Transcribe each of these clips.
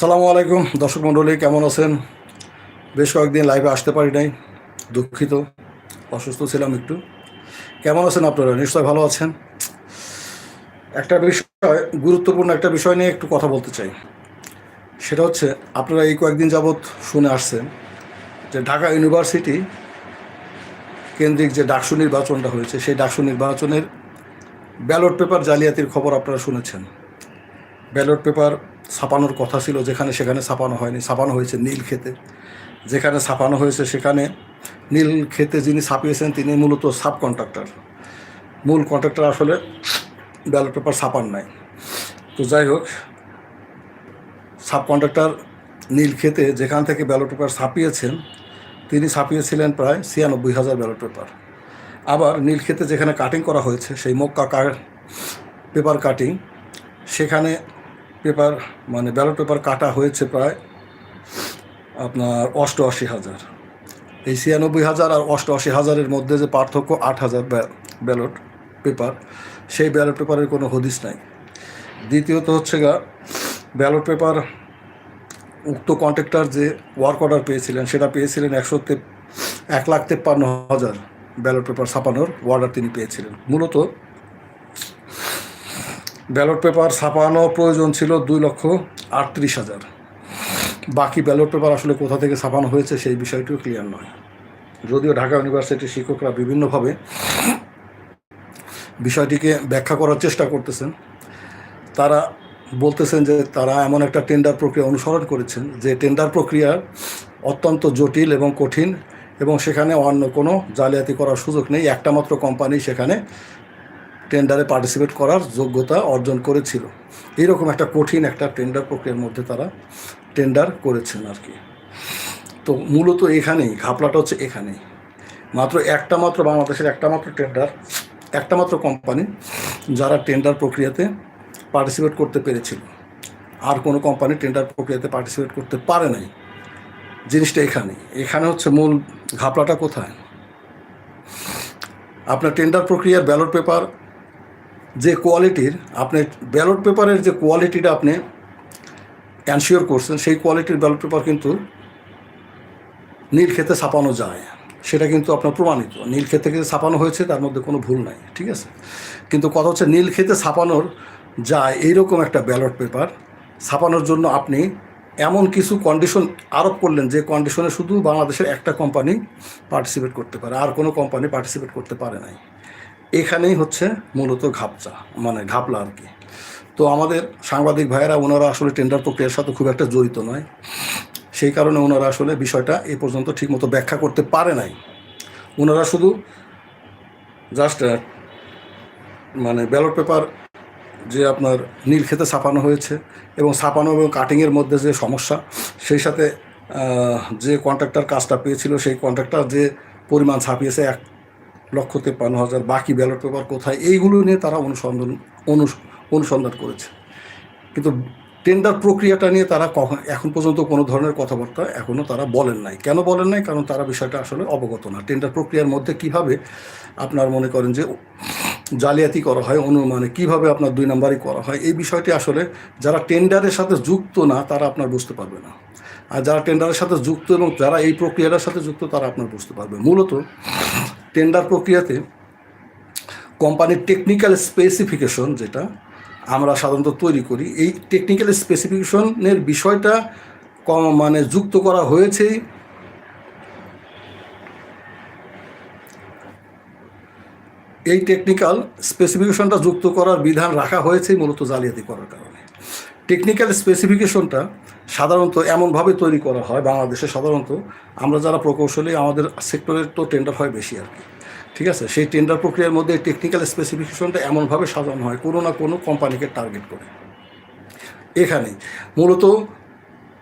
সালামু আলাইকুম। দর্শক মণ্ডলী, কেমন আছেন? বেশ কয়েকদিন লাইভে আসতে পারি নাই। দুঃখিত। অসুস্থ ছিলাম একটু। কেমন আছেন আপনারা? নিশ্চয় ভালো আছেন? একটা বিষয়, গুরুত্বপূর্ণ একটা বিষয় নিয়ে একটু কথা বলতে চাই। সেটা হচ্ছে, আপনারা এই কয়েকদিন যাবৎ শুনে আসছেন যে ঢাকা ইউনিভার্সিটি কেন্দ্রিক যে ডাকসু নির্বাচনটা হয়েছে, সেই ডাকসু নির্বাচনের ব্যালট পেপার জালিয়াতির খবর আপনারা শুনেছেন। ব্যালট পেপার ছাপানোর কথা ছিল, যেখানে সেখানে ছাপানো হয়নি। ছাপানো হয়েছে নীল খেতে যেখানে ছাপানো হয়েছে সেখানে নীল খেতে যিনি ছাপিয়েছেন, তিনি মূলত সাব কন্ট্রাক্টর মূল কন্ট্রাক্টর আসলে ব্যালট পেপার ছাপান নাই। তো যাই হোক সাব কন্ট্রাক্টর নীল খেতে যেখান থেকে ব্যালট পেপার ছাপিয়েছেন, তিনি ছাপিয়েছিলেন প্রায় ছিয়ানব্বই হাজার ব্যালট পেপার। আবার নীল খেতে যেখানে কাটিং করা হয়েছে, সেই মক্কা পেপার কাটিং সেখানে পেপার মানে ব্যালট পেপার কাটা হয়েছে প্রায় আপনার অষ্টআশি হাজার। এই ছিয়ানব্বই হাজার আর অষ্টআশি হাজারের মধ্যে যে পার্থক্য আট হাজার ব্যালট পেপার, সেই ব্যালট পেপারের কোনো হদিস নাই। দ্বিতীয়ত হচ্ছে গা, ব্যালট পেপার উক্ত কন্ট্রাক্টর যে ওয়ার্ক অর্ডার পেয়েছিলেন, সেটা পেয়েছিলেন একশো এক লাখ তেপ্পান্ন হাজার ব্যালট পেপার ছাপানোর অর্ডার তিনি পেয়েছিলেন। মূলত ব্যালট পেপার ছাপানো প্রয়োজন ছিল দুই লক্ষ আটত্রিশ হাজার। বাকি ব্যালট পেপার আসলে কোথা থেকে ছাপানো হয়েছে সেই বিষয়টিও ক্লিয়ার নয়। যদিও ঢাকা ইউনিভার্সিটির শিক্ষকরা বিভিন্নভাবে বিষয়টিকে ব্যাখ্যা করার চেষ্টা করতেছেন, তারা বলতেছেন যে তারা এমন একটা টেন্ডার প্রক্রিয়া অনুসরণ করেছেন যে টেন্ডার প্রক্রিয়া অত্যন্ত জটিল এবং কঠিন এবং সেখানে অন্য কোনো জালিয়াতি করার সুযোগ নেই। একটা মাত্র কোম্পানি সেখানে টেন্ডারে পার্টিসিপেট করার যোগ্যতা অর্জন করেছিল। এইরকম একটা কঠিন একটা টেন্ডার প্রক্রিয়ার মধ্যে তারা টেন্ডার করেছেন আর কি। তো মূলত এখানেই, ঘাপলাটা হচ্ছে এখানেই। মাত্র একটা মাত্র বাংলাদেশের একটা মাত্র টেন্ডার একটা মাত্র কোম্পানি যারা টেন্ডার প্রক্রিয়াতে পার্টিসিপেট করতে পেরেছিল। আর কোনো কোম্পানি টেন্ডার প্রক্রিয়াতে পার্টিসিপেট করতে পারে নাই। জিনিসটা এখানে এখানে হচ্ছে মূল ঘাপলাটা কোথায়? আপনার টেন্ডার প্রক্রিয়ার ব্যালট পেপার যে কোয়ালিটির আপনি ব্যালট পেপারের যে কোয়ালিটিটা আপনি অ্যানশিওর করছেন, সেই কোয়ালিটির ব্যালট পেপার কিন্তু নীল খেতে ছাপানো যায়। সেটা কিন্তু আপনার প্রমাণিত। নীল খেতে থেকে ছাপানো হয়েছে, তার মধ্যে কোনো ভুল নাই, ঠিক আছে? কিন্তু কথা হচ্ছে নীল খেতে ছাপানোর যায় এইরকম একটা ব্যালট পেপার। ছাপানোর জন্য আপনি এমন কিছু কন্ডিশন আরোপ করলেন যে কন্ডিশনে শুধু বাংলাদেশের একটা কোম্পানি পার্টিসিপেট করতে পারে, আর কোনো কোম্পানি পার্টিসিপেট করতে পারে নাই। এখানেই হচ্ছে মূলত ঘাপচা মানে ঘাপলা আর কি। তো আমাদের সাংবাদিক ভাইয়েরা, ওনারা আসলে টেন্ডার প্রক্রিয়ার সাথে খুব একটা জড়িত নয়। সেই কারণে ওনারা আসলে বিষয়টা এ পর্যন্ত ঠিকমতো ব্যাখ্যা করতে পারে নাই। ওনারা শুধু জাস্ট মানে ব্যালট পেপার যে আপনার নীল খেতে ছাপানো হয়েছে এবং ছাপানো এবং কাটিংয়ের মধ্যে যে সমস্যা, সেই সাথে যে কন্ট্রাক্টর কাজটা পেয়েছিল, সেই কন্ট্রাক্টর যে পরিমাণ ছাপিয়েছে, এক লক্ষ তেপ্পান্ন হাজার, বাকি ব্যালট পেপার কোথায়? এইগুলো নিয়ে তারা অনুসন্ধান অনুসন্ধান করেছে। কিন্তু টেন্ডার প্রক্রিয়াটা নিয়ে তারা এখন পর্যন্ত কোনো ধরনের কথাবার্তা এখনও তারা বলেন নাই। কেন বলেন নাই? কারণ তারা বিষয়টা আসলে অবগত না। টেন্ডার প্রক্রিয়ার মধ্যে কীভাবে আপনার মনে করেন যে জালিয়াতি করা হয়, অনুমানে কীভাবে আপনার দুই নাম্বারই করা হয়, এই বিষয়টি আসলে যারা টেন্ডারের সাথে যুক্ত না, তারা আপনার বুঝতে পারবে না। আর যারা টেন্ডারের সাথে যুক্ত এবং যারা এই প্রক্রিয়াটার সাথে যুক্ত, তারা আপনার বুঝতে পারবে। মূলত টেন্ডার প্রক্রিয়াতে কোম্পানির টেকনিক্যাল স্পেসিফিকেশন যেটা আমরা সাধারণত তৈরি করি, এই টেকনিক্যাল স্পেসিফিকেশনের বিষয়টা কম মানে যুক্ত করা হয়েছে। এই টেকনিক্যাল স্পেসিফিকেশনটা যুক্ত করার বিধান রাখা হয়েছে, মূলত জালিয়াতি করার কারণে। টেকনিক্যাল স্পেসিফিকেশনটা সাধারণত এমনভাবে তৈরি করা হয় বাংলাদেশে সাধারণত, আমরা যারা প্রকৌশলী, আমাদের সেক্টরের তো টেন্ডার হয় বেশি আর কি। ঠিক আছে? সেই টেন্ডার প্রক্রিয়ার মধ্যে টেকনিক্যাল স্পেসিফিকেশনটা এমনভাবে সাজানো হয়, কোনো না কোনো কোম্পানিকে টার্গেট করে। এখানে মূলত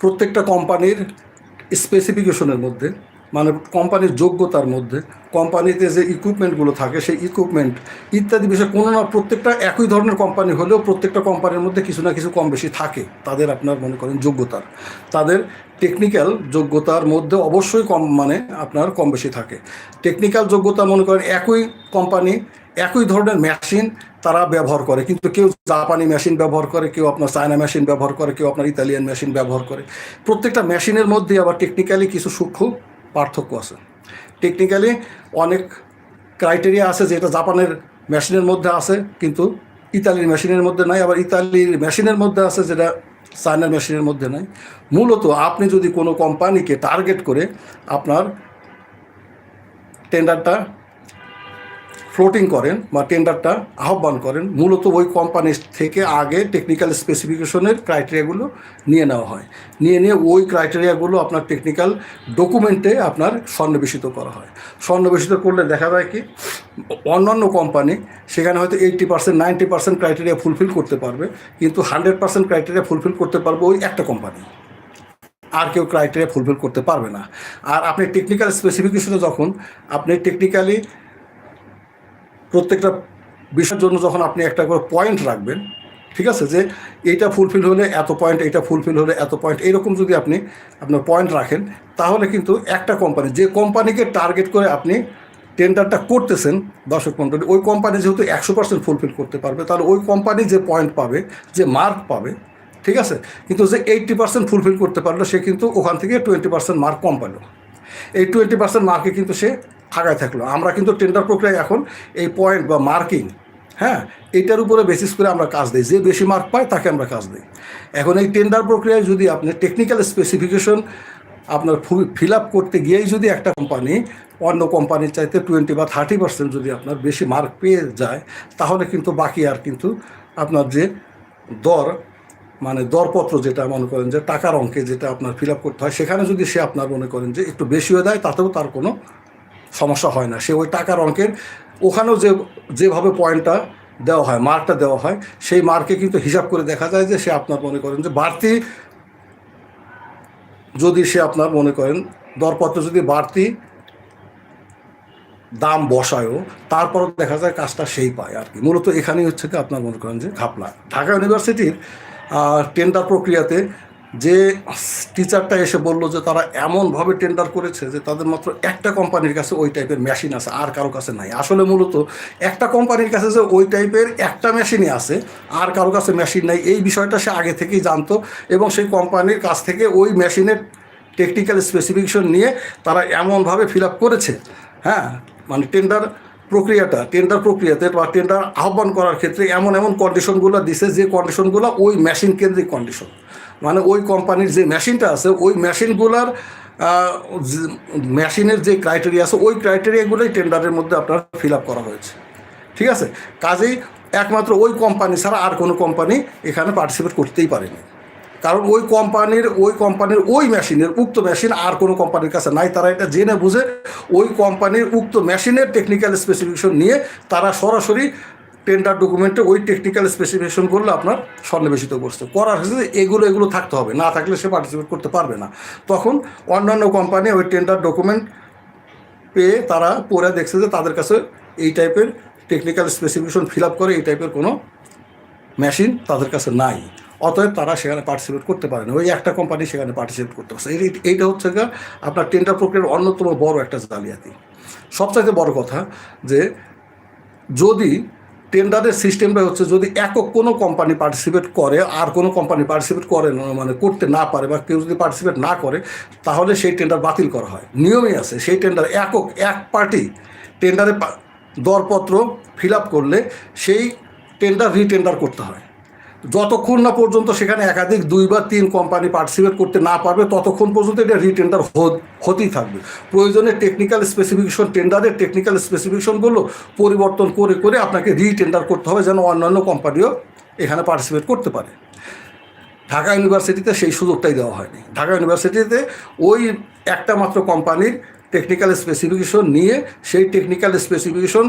প্রত্যেকটা কোম্পানির স্পেসিফিকেশনের মধ্যে মানে কোম্পানির যোগ্যতার মধ্যে কোম্পানিতে যে ইকুইপমেন্টগুলো থাকে, সেই ইকুইপমেন্ট ইত্যাদি বিষয়ে কোনো না প্রত্যেকটা একই ধরনের কোম্পানি হলেও প্রত্যেকটা কোম্পানির মধ্যে কিছু না কিছু কম বেশি থাকে, তাদের আপনার মনে করেন যোগ্যতার। তাদের টেকনিক্যাল যোগ্যতার মধ্যে অবশ্যই কম মানে আপনার কম বেশি থাকে। টেকনিক্যাল যোগ্যতা মনে করেন একই কোম্পানি একই ধরনের মেশিন তারা ব্যবহার করে, কিন্তু কেউ জাপানি মেশিন ব্যবহার করে, কেউ আপনার চায়না মেশিন ব্যবহার করে, কেউ আপনার ইতালিয়ান মেশিন ব্যবহার করে। প্রত্যেকটা মেশিনের মধ্যে আবার টেকনিক্যালি কিছু সূক্ষ্ম পার্থক্য আছে। টেকনিক্যালি অনেক ক্রাইটেরিয়া আছে যেটা জাপানের মেশিনের মধ্যে আছে, কিন্তু ইতালির মেশিনের মধ্যে নাই। আবার ইতালির মেশিনের মধ্যে আছে যেটা চায়নার মেশিনের মধ্যে নাই। মূলত আপনি যদি কোনো কোম্পানিকে টার্গেট করে আপনার টেন্ডারটা ফ্লোটিং করেন বা টেন্ডারটা আহ্বান করেন, মূলত ওই কোম্পানি থেকে আগে টেকনিক্যাল স্পেসিফিকেশনের ক্রাইটেরিয়াগুলো নিয়ে নেওয়া হয়। নিয়ে নিয়ে ওই ক্রাইটেরিয়াগুলো আপনার টেকনিক্যাল ডকুমেন্টে আপনার সন্নিবেশিত করা হয়। সন্নিবেশিত করলে দেখা যায় কি, অন্যান্য কোম্পানি সেখানে হয়তো eighty percent ninety percent criteria fulfil করতে পারবে, কিন্তু হান্ড্রেড পার্সেন্ট ক্রাইটেরিয়া ফুলফিল করতে পারবে ওই একটা কোম্পানি আর কেউ ক্রাইটেরিয়া ফুলফিল করতে পারবে না। আর আপনি টেকনিক্যাল স্পেসিফিকেশনে যখন, আপনি টেকনিক্যালি প্রত্যেকটা বিষয়ের জন্য যখন আপনি একটা করে পয়েন্ট রাখবেন, ঠিক আছে? যে এইটা ফুলফিল হলে এত পয়েন্ট এইটা ফুলফিল হলে এত পয়েন্ট এইরকম যদি আপনি আপনার পয়েন্ট রাখেন, তাহলে কিন্তু একটা কোম্পানি যে কোম্পানিকে টার্গেট করে আপনি টেন্ডারটা করতেছেন, দর্শক মন্ডলী, ওই কোম্পানি যেহেতু একশো পার্সেন্ট ফুলফিল করতে পারবে, তাহলে ওই কোম্পানি যে পয়েন্ট পাবে, যে মার্ক পাবে, ঠিক আছে? কিন্তু যে এইট্টি পার্সেন্ট ফুলফিল করতে পারল, সে কিন্তু ওখান থেকে টোয়েন্টি পার্সেন্ট মার্ক কম পেল। এই টোয়েন্টি পার্সেন্ট মার্কে কিন্তু সে আগায় থাকল। আমরা কিন্তু টেন্ডার প্রক্রিয়ায় এখন এই পয়েন্ট বা মার্কিং হ্যাঁ এটার উপরে বেসিস করে আমরা কাজ দিই। যে বেশি মার্ক পায় তাকে আমরা কাজ দিই। এখন এই টেন্ডার প্রক্রিয়ায় যদি আপনি টেকনিক্যাল স্পেসিফিকেশন আপনার ফিল আপ করতে গিয়েই যদি একটা কোম্পানি অন্য কোম্পানির চাইতে টোয়েন্টি বা থার্টি পার্সেন্ট যদি আপনার বেশি মার্ক পেয়ে যায়, তাহলে কিন্তু বাকি আর কিন্তু আপনার যে দর মানে দরপত্র যেটা মনে করেন যে টাকার অঙ্কে যেটা আপনার ফিল আপ করতে হয়, সেখানে যদি সে আপনার মনে করেন যে একটু বেশি হয়ে দেয়, তাতেও তার কোনো সমস্যা হয় না। সে ওই টাকার অঙ্কের ওখানেও যে, যেভাবে পয়েন্টটা দেওয়া হয়, মার্কটা দেওয়া হয়, সেই মার্কে কিন্তু হিসাব করে দেখা যায় যে সে আপনার মনে করেন যে বাড়তি যদি সে আপনার মনে করেন দরপত্র যদি বাড়তি দাম বসায়ও, তারপরও দেখা যায় কাজটা সেই পায় আর কি। মূলত এখানেই হচ্ছে কি আপনার মনে করেন যে ঘাপলা। ঢাকা ইউনিভার্সিটির টেন্ডার প্রক্রিয়াতে যে টিচারটা এসে বলল যে তারা এমনভাবে টেন্ডার করেছে যে তাদের মাত্র একটা কোম্পানির কাছে ওই টাইপের মেশিন আছে, আর কারও কাছে নাই। আসলে মূলত একটা কোম্পানির কাছে যে ওই টাইপের একটা মেশিনই আছে, আর কারও কাছে মেশিন নাই, এই বিষয়টা সে আগে থেকেই জানতো এবং সেই কোম্পানির কাছ থেকে ওই মেশিনের টেকনিক্যাল স্পেসিফিকেশন নিয়ে তারা এমনভাবে ফিল আপ করেছে। হ্যাঁ মানে টেন্ডার প্রক্রিয়াটা টেন্ডার প্রক্রিয়াতে বা টেন্ডার আহ্বান করার ক্ষেত্রে এমন এমন কন্ডিশনগুলো দিছে যে কন্ডিশনগুলো ওই মেশিন কেন্দ্রিক কন্ডিশন মানে ওই কোম্পানির যে মেশিনটা আছে, ওই মেশিনগুলার মেশিনের যে ক্রাইটেরিয়া আছে, ওই ক্রাইটেরিয়াগুলোই টেন্ডারের মধ্যে আপনার ফিল আপ করা হয়েছে। ঠিক আছে? কাজেই একমাত্র ওই কোম্পানি ছাড়া আর কোনো কোম্পানি এখানে পার্টিসিপেট করতেই পারেনি। কারণ ওই কোম্পানির ওই কোম্পানির, ওই মেশিনের, উক্ত মেশিন আর কোনো কোম্পানির কাছে নাই। তারা এটা জেনে বুঝে ওই কোম্পানির উক্ত মেশিনের টেকনিক্যাল স্পেসিফিকেশন নিয়ে তারা সরাসরি টেন্ডার ডকুমেন্টে ওই টেকনিক্যাল স্পেসিফিকেশন করলে আপনার সন্নিবেশিত করছে। করার ক্ষেত্রে এগুলো এগুলো থাকতে হবে। না থাকলে সে পার্টিসিপেট করতে পারবে না। তখন অন্যান্য কোম্পানি ওই টেন্ডার ডকুমেন্ট পেয়ে তারা পরে দেখছে যে তাদের কাছে এই টাইপের টেকনিক্যাল স্পেসিফিকেশন ফিল আপ করে, এই টাইপের কোনো মেশিন তাদের কাছে নাই। অতএব তারা সেখানে পার্টিসিপেট করতে পারে না। ওই একটা কোম্পানি সেখানে পার্টিসিপেট করতে পারছে এই- এইটা হচ্ছে আপনার টেন্ডার প্রক্রিয়ার অন্যতম বড় একটা জালিয়াতি। সবচাইতে বড় কথা যে যদি টেন্ডারের সিস্টেমটা হচ্ছে যদি একক কোনো কোম্পানি পার্টিসিপেট করে, আর কোনো কোম্পানি পার্টিসিপেট করে না মানে করতে না পারে বা কেউ যদি পার্টিসিপেট না করে, তাহলে সেই টেন্ডার বাতিল করা হয়। নিয়মই আছে, সেই টেন্ডার একক, এক পার্টি টেন্ডারে দরপত্র ফিল আপ করলে সেই টেন্ডার রিটেন্ডার করতে হয়। যতক্ষণ না পর্যন্ত সেখানে একাধিক দুই বা তিন কোম্পানি পার্টিসিপেট করতে না পারবে, ততক্ষণ পর্যন্ত এটা রিটেন্ডার হতেই থাকবে। প্রয়োজনে টেকনিক্যাল স্পেসিফিকেশন টেন্ডারের টেকনিক্যাল স্পেসিফিকেশনগুলো পরিবর্তন করে করে আপনাকে রিটেন্ডার করতে হবে যেন অন্যান্য কোম্পানিও এখানে পার্টিসিপেট করতে পারে। ঢাকা ইউনিভার্সিটিতে সেই সুযোগটাই দেওয়া হয়নি। ঢাকা ইউনিভার্সিটিতে ওই একটা মাত্র কোম্পানির টেকনিক্যাল স্পেসিফিকেশন নিয়ে সেই technical specification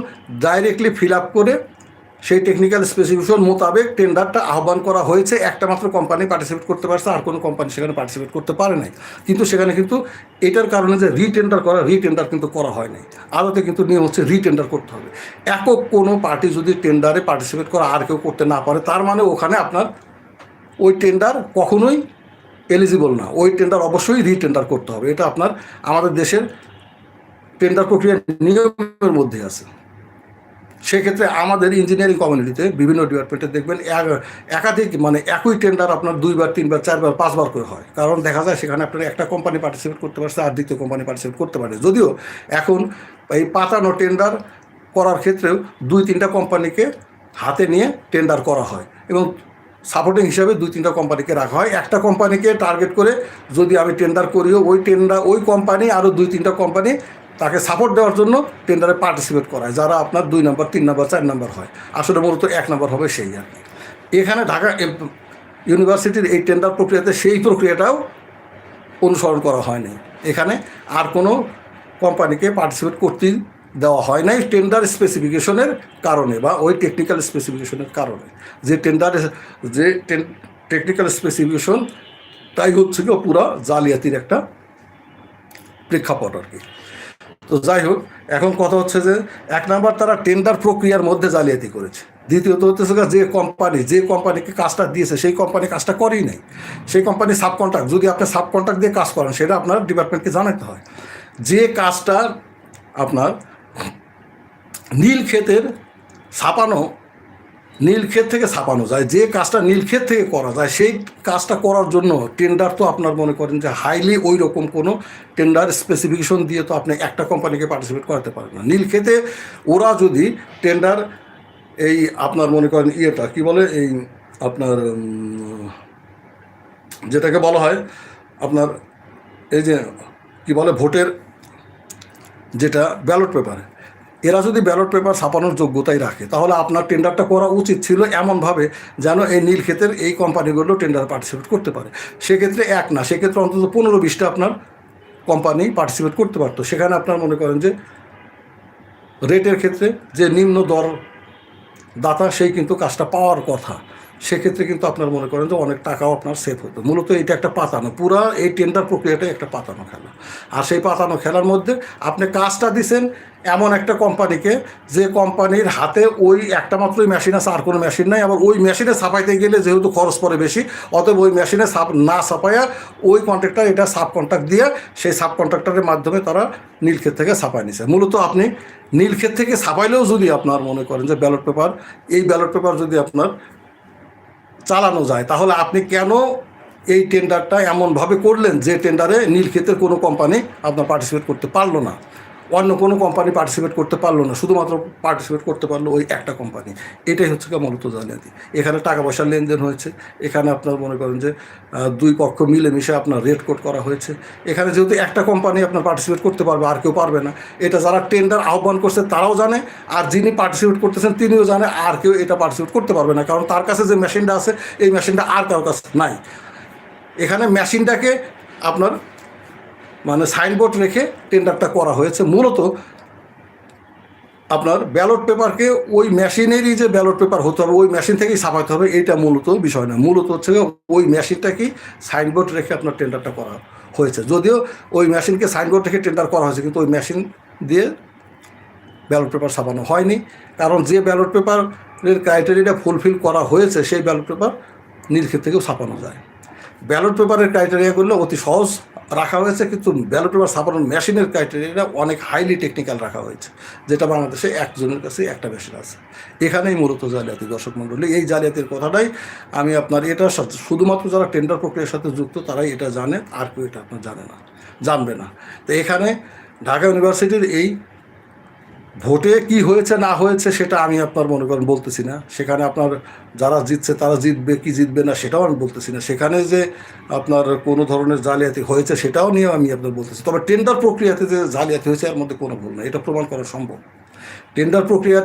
directly fill up করে সেই টেকনিক্যাল স্পেসিফিকেশন মোতাবেক টেন্ডারটা আহ্বান করা হয়েছে। একটা মাত্র কোম্পানি পার্টিসিপেট করতে পারছে, আর কোনো কোম্পানি সেখানে পার্টিসিপেট করতে পারে নাই। কিন্তু সেখানে কিন্তু এটার কারণে যে রিটেন্ডার করা রিটেন্ডার কিন্তু করা হয় নাই। আদতে কিন্তু নিয়ম হচ্ছে রিটেন্ডার করতে হবে। একক কোনো পার্টি যদি টেন্ডারে পার্টিসিপেট করা, আর কেউ করতে না পারে, তার মানে ওখানে আপনার ওই টেন্ডার কখনোই এলিজিবল না। ওই টেন্ডার অবশ্যই রিটেন্ডার করতে হবে। এটা আপনার আমাদের দেশের টেন্ডার প্রক্রিয়ার নিয়মের মধ্যে আছে। সেক্ষেত্রে আমাদের ইঞ্জিনিয়ারিং কমিউনিটিতে বিভিন্ন ডিপার্টমেন্টে দেখবেন এক- একাধিক মানে একই টেন্ডার আপনার দুইবার, তিনবার, চারবার, পাঁচবার করে হয়। কারণ দেখা যায় সেখানে আপনার একটা কোম্পানি পার্টিসিপেট করতে পারছে, আর দ্বিতীয় কোম্পানি পার্টিসিপেট করতে পারে। যদিও এখন এই পাতানো টেন্ডার করার ক্ষেত্রেও দুই, তিনটা কোম্পানিকে হাতে নিয়ে টেন্ডার করা হয় এবং সাপোর্টিং হিসাবে দুই, তিনটা কোম্পানিকে রাখা হয়। একটা কোম্পানিকে টার্গেট করে যদি আমি টেন্ডার করিও, ওই টেন্ডার ওই কোম্পানি আরও দুই, তিনটা কোম্পানি তাকে সাপোর্ট দেওয়ার জন্য টেন্ডারে পার্টিসিপেট করায়, যারা আপনার দুই নম্বর তিন নম্বর চার নম্বর হয়। আসলে মূলত এক নম্বর হবে সেই আর কি। এখানে ঢাকা ইউনিভার্সিটির এই টেন্ডার প্রক্রিয়াতে সেই প্রক্রিয়াটাও অনুসরণ করা হয়নি। এখানে আর কোনো কোম্পানিকে পার্টিসিপেট করতেই দেওয়া হয় নাই টেন্ডার স্পেসিফিকেশনের কারণে বা ওই টেকনিক্যাল স্পেসিফিকেশনের কারণে। যে টেন্ডার যে টেকনিক্যাল স্পেসিফিকেশন তাই হচ্ছে পুরা জালিয়াতির একটা প্রেক্ষাপট আর কি। তো যাই হোক, এখন কথা হচ্ছে যে এক নাম্বার তারা টেন্ডার প্রক্রিয়ার মধ্যে জালিয়াতি করেছে। দ্বিতীয়ত হচ্ছে যে কোম্পানি যে কোম্পানিকে কাজটা দিয়েছে, সেই কোম্পানি কাজটা করেই নাই। সেই কোম্পানি সাব কন্ট্রাক্ট যদি আপনি সাব কন্ট্রাক্ট দিয়ে কাজ করেন, সেটা আপনার ডিপার্টমেন্টকে জানাতে হয়। যে কাজটা আপনার নীল ক্ষেতের ছাপানো নীলক্ষেত থেকে ছাপানো যায়, যে কাজটা নীলক্ষেত থেকে করা যায়, সেই কাজটা করার জন্য টেন্ডার তো আপনার মনে করেন যে হাইলি ওই রকম কোনো টেন্ডার স্পেসিফিকেশন দিয়ে তো আপনি একটা কোম্পানিকে পার্টিসিপেট করাতে পারেন না। নীলক্ষেতে ওরা যদি টেন্ডার এই আপনার মনে করেন ইয়েটা, কি বলে এই আপনার যেটাকে বলা হয় আপনার এই যে কি বলে ভোটের যেটা ব্যালট পেপার এরা যদি ব্যালট পেপার ছাপানোর যোগ্যতাই রাখে, তাহলে আপনার টেন্ডারটা করা উচিত ছিল এমনভাবে যেন এই নীল ক্ষেতের এই কোম্পানিগুলো টেন্ডার পার্টিসিপেট করতে পারে। সেক্ষেত্রে এক না, সেক্ষেত্রে অন্তত পনেরো বিশটা আপনার কোম্পানি পার্টিসিপেট করতে পারতো। সেখানে আপনার মনে করেন যে রেটের ক্ষেত্রে যে নিম্ন দর দাতা সেই কিন্তু কাজটা পাওয়ার কথা। সেক্ষেত্রে কিন্তু আপনার মনে করেন যে অনেক টাকাও আপনার সেভ হতো। মূলত এটা একটা পাতানো। পুরা এই টেন্ডার প্রক্রিয়াটাই একটা পাতানো খেলা। আর সেই পাতানো খেলার মধ্যে আপনি কাজটা দিছেন এমন একটা কোম্পানিকে, যে কোম্পানির হাতে ওই একটা মাত্রই মেশিন আছে, আর কোনো মেশিন নাই। আবার ওই মেশিনে ছাপাইতে গেলে যেহেতু খরচ পড়ে বেশি, অতএব ওই মেশিনে সাপ না ছাপাইয়া ওই কন্ট্রাক্টর এটা সাব কন্ট্রাক্ট দিয়ে সেই সাব কন্ট্রাক্টরের মাধ্যমে তারা নীলক্ষেত থেকে ছাপাই নিছে। মূলত আপনি নীলক্ষেত থেকে ছাপাইলেও যদি আপনার মনে করেন যে ব্যালট পেপার এই ব্যালট পেপার যদি আপনার চালানো যায়, তাহলে আপনি কেন এই টেন্ডারটা এমনভাবে করলেন যে টেন্ডারে নীলক্ষেতের কোনো কোম্পানি আপনার পার্টিসিপেট করতে পারল না? অন্য কোনো কোম্পানি পার্টিসিপেট করতে পারল না, শুধুমাত্র পার্টিসিপেট করতে পারল ওই একটা কোম্পানি এটাই হচ্ছে মূলত জালিয়াতি। এখানে টাকা পয়সার লেনদেন হয়েছে, এখানে আপনার মনে করেন যে দুই পক্ষ মিলেমিশে আপনার রেড কোড করা হয়েছে। এখানে যেহেতু একটা কোম্পানি আপনার পার্টিসিপেট করতে পারবে, আর কেউ পারবে না। এটা যারা টেন্ডার আহ্বান করছে, তারাও জানে, আর যিনি পার্টিসিপেট করতেছেন, তিনিও জানে, আর কেউ এটা পার্টিসিপেট করতে পারবে না। কারণ তার কাছে যে মেশিনটা আছে, এই মেশিনটা আর কারোর কাছে নাই। এখানে মেশিনটাকে আপনার মানে সাইনবোর্ড রেখে টেন্ডারটা করা হয়েছে। মূলত আপনার ব্যালট পেপারকে ওই মেশিনেরই যে ব্যালট পেপার হতে হবে, ওই মেশিন থেকেই ছাপাতে হবে, এইটা মূলত বিষয় না। মূলত হচ্ছে ওই মেশিনটাকেই সাইনবোর্ড রেখে আপনার টেন্ডারটা করা হয়েছে। যদিও ওই মেশিনকে সাইনবোর্ড রেখে টেন্ডার করা হয়েছে, কিন্তু ওই মেশিন দিয়ে ব্যালট পেপার ছাপানো হয়নি। কারণ যে ব্যালট পেপারের ক্রাইটেরিয়াটা ফুলফিল করা হয়েছে, সেই ব্যালট পেপার নীলক্ষেত থেকেও ছাপানো যায়। ব্যালট পেপারের ক্রাইটেরিয়াগুলো অতি সহজ রাখা হয়েছে, কিন্তু ব্যালট পেপার ছাপানোর মেশিনের ক্রাইটেরিয়াটা অনেক হাইলি টেকনিক্যাল রাখা হয়েছে, যেটা বাংলাদেশে একজনের কাছে একটা মেশিন আছে। এখানেই মূলত জালিয়াতি। দর্শক মণ্ডলী, এই জালিয়াতির কথাটাই আমি আপনার এটা সাথে শুধুমাত্র যারা টেন্ডার প্রক্রিয়ার সাথে যুক্ত, তারাই এটা জানে, আর কেউ এটা আপনার জানে না, জানবে না। তো এখানে ঢাকা ইউনিভার্সিটির এই ভোটে কি হয়েছে, না হয়েছে সেটা আমি আপনার মনে করেন বলতেছি না। সেখানে আপনার যারা জিতছে তারা জিতবে, কি জিতবে না সেটাও আমি বলতেছি না। সেখানে যে আপনার কোনো ধরনের জালিয়াতি হয়েছে সেটাও নিয়ে আমি আপনার বলতেছি। তবে টেন্ডার প্রক্রিয়াতে যে জালিয়াতি হয়েছে এর মধ্যে কোনো ভুল না এটা প্রমাণ করা সম্ভব। টেন্ডার প্রক্রিয়া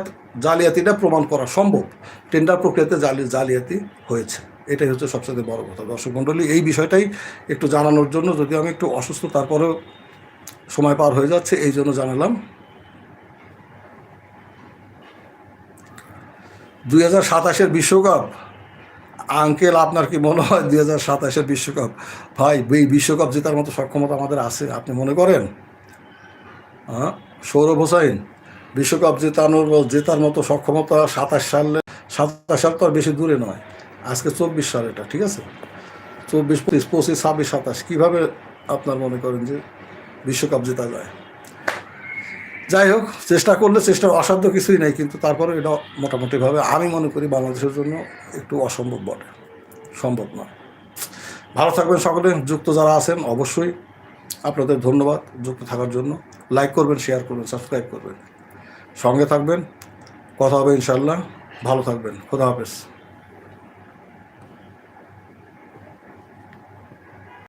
জালিয়াতিটা প্রমাণ করা সম্ভব। টেন্ডার প্রক্রিয়াতে জালি, জালিয়াতি হয়েছে। এটাই হচ্ছে সবচেয়ে বড় কথা। দর্শক মণ্ডলী, এই বিষয়টাই একটু জানানোর জন্য যদি আমি একটু অসুস্থ, তারপরেও সময় পার হয়ে যাচ্ছে, এই জন্য জানালাম। দুই হাজার সাতাশের বিশ্বকাপ। আঙ্কেল, আপনার কি মনে হয় দুই হাজার সাতাশের বিশ্বকাপ? ভাই, এই বিশ্বকাপ জেতার মতো সক্ষমতা আমাদের আছে, আপনি মনে করেন? হ্যাঁ? সৌরভ হোসাইন বিশ্বকাপ জেতানোর, জেতার মতো সক্ষমতা সাতাশ সালে, সাতাশ সাল তো আর বেশি দূরে নয়। আজকে চব্বিশ সাল এটা, ঠিক আছে? চব্বিশ, পঁচিশ পঁচিশ, ছাব্বিশ, সাতাশ, কীভাবে আপনার মনে করেন যে বিশ্বকাপ জেতা যায়? যাই হোক, চেষ্টা করলে চেষ্টার অসাধ্য কিছুই নেই, কিন্তু তারপরে এটা মোটামুটিভাবে আমি মনে করি বাংলাদেশের জন্য একটু অসম্ভব বটে। সম্ভব না ভালো থাকবেন সকলে, যুক্ত যারা আছেন অবশ্যই আপনাদের ধন্যবাদ যুক্ত থাকার জন্য। লাইক করবেন শেয়ার করবেন সাবস্ক্রাইব করবেন। সঙ্গে থাকবেন, কথা হবে ইনশাল্লাহ ভালো থাকবেন। খোদা হাফেজ।